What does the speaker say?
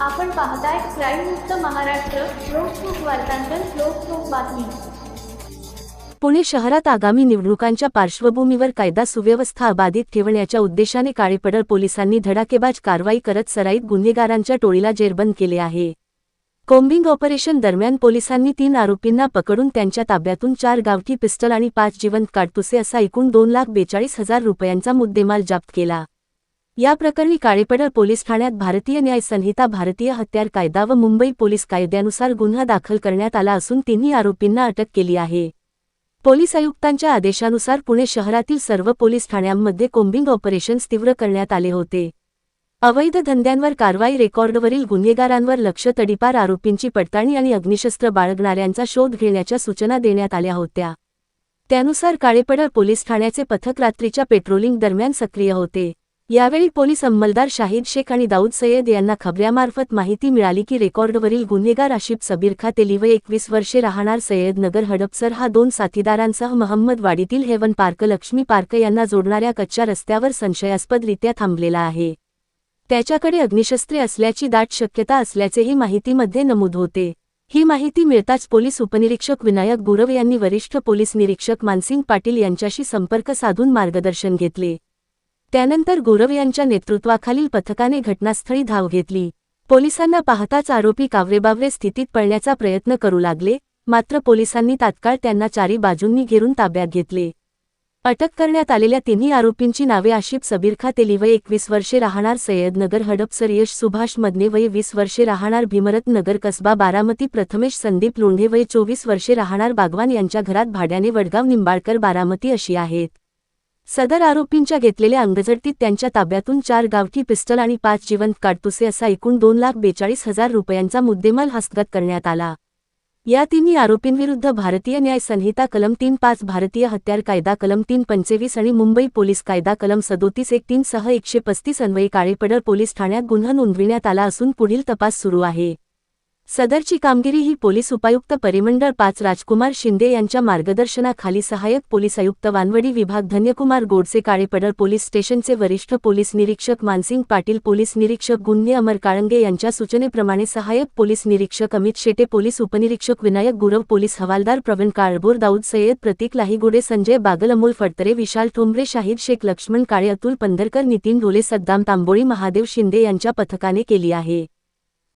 आपण पाहताय क्राईममुक्त महाराष्ट्र लोकसुख वार्तांकन लोकसुख बातमी. पुणे शहरात आगामी निवडणुकांच्या पार्श्वभूमीवर कायदा सुव्यवस्था अबाधित ठेवण्याच्या उद्देशाने काळेपडळ पोलिसांनी धडाकेबाज कारवाई करत सराईत गुन्हेगारांच्या टोळीला जेरबंद केले आहे. कोम्बिंग ऑपरेशन दरम्यान पोलिसांनी तीन आरोपींना पकडून त्यांच्या ताब्यातून चार गावठी पिस्टल आणि पाच जिवंत काडतुसे असा एकूण दोन लाख बेचाळीस हजार रुपयांचा मुद्देमाल जप्त केला. या प्रकरणी काळेपडळ पोलीस ठाण्यात भारतीय न्याय संहिता भारतीय हत्यार कायदा व मुंबई पोलीस कायद्यानुसार गुन्हा दाखल करण्यात आला असून तिन्ही आरोपींना अटक केली आहे. पोलीस आयुक्तांच्या आदेशानुसार पुणे शहरातील सर्व पोलीस ठाण्यांमध्ये कोम्बिंग ऑपरेशन्स तीव्र करण्यात आले होते. अवैध धंद्यांवर कारवाई रेकॉर्डवरील गुन्हेगारांवर लक्ष तडीपार आरोपींची पडताळणी आणि अग्निशस्त्र बाळगणाऱ्यांचा शोध घेण्याच्या सूचना देण्यात आल्या होत्या. त्यानुसार काळेपडळ पोलीस ठाण्याचे पथक रात्रीच्या पेट्रोलिंग दरम्यान सक्रिय होते. यावेळी पोलीस अंमलदार शाहिद शेख आणि दाऊद सय्यद यांना खबऱ्यामार्फत माहिती मिळाली की रेकॉर्डवरील गुन्हेगार आशिफ सबीर खातेली व एकवीस वर्षे राहणार सय्यद नगर हडपसर हा दोन साथीदारांसह महम्मद वाडीतील हेवन पार्क लक्ष्मी पार्क यांना जोडणाऱ्या कच्च्या रस्त्यावर संशयास्पदरित्या थांबलेला आहे. त्याच्याकडे अग्निशस्त्रे असल्याची दाट शक्यता असल्याचेही माहितीमध्ये नमूद होते. ही माहिती मिळताच पोलीस उपनिरीक्षक विनायक गुरव यांनी वरिष्ठ पोलीस निरीक्षक मानसिंग पाटील यांच्याशी संपर्क साधून मार्गदर्शन घेतले. त्यानंतर गौरव यांच्या नेतृत्वाखालील पथकाने घटनास्थळी धाव घेतली. पोलिसांना पाहताच आरोपी कावरेबावरे स्थितीत पळण्याचा प्रयत्न करू लागले मात्र पोलिसांनी तात्काळ त्यांना चारी बाजूंनी घेरून ताब्यात घेतले. अटक करण्यात आलेल्या तिन्ही आरोपींची नावे आशिफ सबीरखा तेली वय एकवीस वर्षे राहणार सय्यदनगर हडपसर यश सुभाष मदने वय वीस वर्षे राहणार भीमरत नगर कसबा बारामती प्रथमेश संदीप लोंढे वय चोवीस वर्षे राहणार बागवान यांच्या घरात भाड्याने वडगाव निंबाळकर बारामती अशी आहेत. सदर आरोपींच्या घेतलेल्या अंगझडतीत त्यांच्या ताब्यातून चार गावठी पिस्टल आणि पाच जिवंत काडतुसे असा एकूण दोन लाख बेचाळीस हजार रुपयांचा मुद्देमाल हस्तगत करण्यात आला. या तिन्ही आरोपींविरुद्ध भारतीय न्याय संहिता कलम तीन पाच भारतीय हत्यार कायदा कलम तीन पंचवीस आणि मुंबई पोलीस कायदा कलम सदोतीस एक तीन सह एकशे पस्तीस अन्वयी काळेपडर पोलीस ठाण्यात गुन्हा नोंदविण्यात आला असून पुढील तपास सुरू आहे. सदरची कामगिरी ही पोलीस उपायुक्त परिमंडळ पाच राजकुमार शिंदे यांच्या मार्गदर्शनाखाली सहाय्यक पोलीस आयुक्त वानवडी विभाग धन्यकुमार गोडसे काळेपडळ पोलीस स्टेशनचे वरिष्ठ पोलीस निरीक्षक मानसिंग पाटील पोलीस निरीक्षक गुन्हे अमर काळंगे यांच्या सूचनेप्रमाणे सहाय्यक पोलीस निरीक्षक अमित शेटे पोलीस उपनिरीक्षक विनायक गुरव पोलीस हवालदार प्रवीण काळभोर दाऊद सय्यद प्रतीक लाहीगुडे संजय बागल अमोल फडतरे विशाल ठोंबरे शाहीद शेख लक्ष्मण काळे अतुल पंधरकर नितीन ढोले सद्दाम तांबोळी महादेव शिंदे यांच्या पथकाने केली आहे.